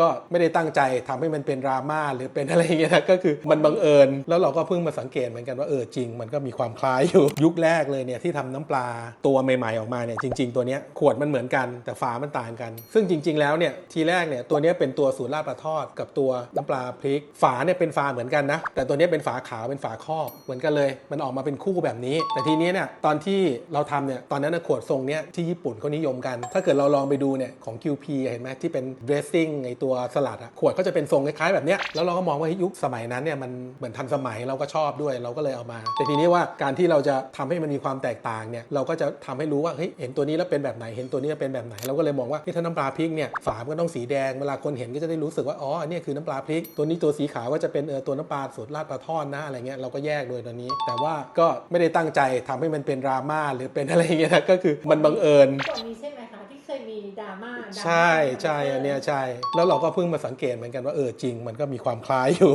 ก็ไม่ได้ตั้งใจทำให้มันเป็นดราม่าหรือเป็นอะไรอย่างเงี้ยนะก็คือมันบังเอิญ แล้วเราก็เพิ่งมาสังเกตเหมือนกันว่าเออจริง มันก็มีความคล้ายอยู่ยุคแรกเลยเนี่ยที่ทำน้ำปลาตัวใหม่ๆออกมาเนี่ยจริง ๆ ตัวเนี้ยขวดมันเหมือนกันแต่ฝามันต่างกัน ซึ่งจริง ๆ แล้วเนี่ยทีแรกเนี่ยตัวเนี้ยเป็นตัวสูตรลาดปลาทอดกับตัวน้ำปลาพริก ฝาเนี่ยเป็นฝาเหมือนกันนะแต่ตัวเนี้ยเป็นฝาขาวเป็นฝาครอบเหมือนกันเลย มันออกมาเป็นคู่แบบนี้ แต่ทีนี้เนี่ยตอนที่เราทำเนี่ยตอนนั้นขวดทรงเนี้ยที่ญี่ปุ่นเขานิยมกัน ถ้าเกิดเราลองไปดูเนี่ยของ QP เห็นไหมที่เป็น dressing ในตัวสลัดอะขวดก็จะเป็นทรงคล้ายๆแบบเนี้ยแล้วเราก็มองว่ายุคสมัยนั้นเนี่ยมันเหมือนทันสมัยเราก็ชอบด้วยเราก็เลยเอามา แต่ทีนี้ว่าการที่เราจะทำให้มันมีความแตกต่างเนี่ยเราก็จะทำให้รู้ว่าเฮ้ยเห็นตัวนี้แล้วเป็นแบบไหนเห็นตัวนี้แล้วเป็นแบบไหนเราก็เลยมองว่าที่ถ้าน้ำปลาพริกเนี่ยฝามก็ต้องสีแดงเวลาคนเห็นก็จะได้รู้สึกว่าอ๋ออันนี้คือน้ำปลาพริก ตัวนี้ตัวสีขาวก็จะเป็นเออตัวน้ำปลาสูตรราดปลาทอดนะอะไรเงี้ยเราก็แยกโดยตัวนี้ แต่ว่าก็ไม่ได้ตั้งใจทำให้มันเป็นดราม่าหรือเป็นอะไรเงี้ยนะก็คือมันบังเอิญก่อนนี้ใช่ไหม ดราม่าใช่ใช่อันเนี้ยใช่ แล้วเราก็เพิ่งมาสังเกตเหมือนกันว่าเออจริง มันก็มีความคล้ายอยู่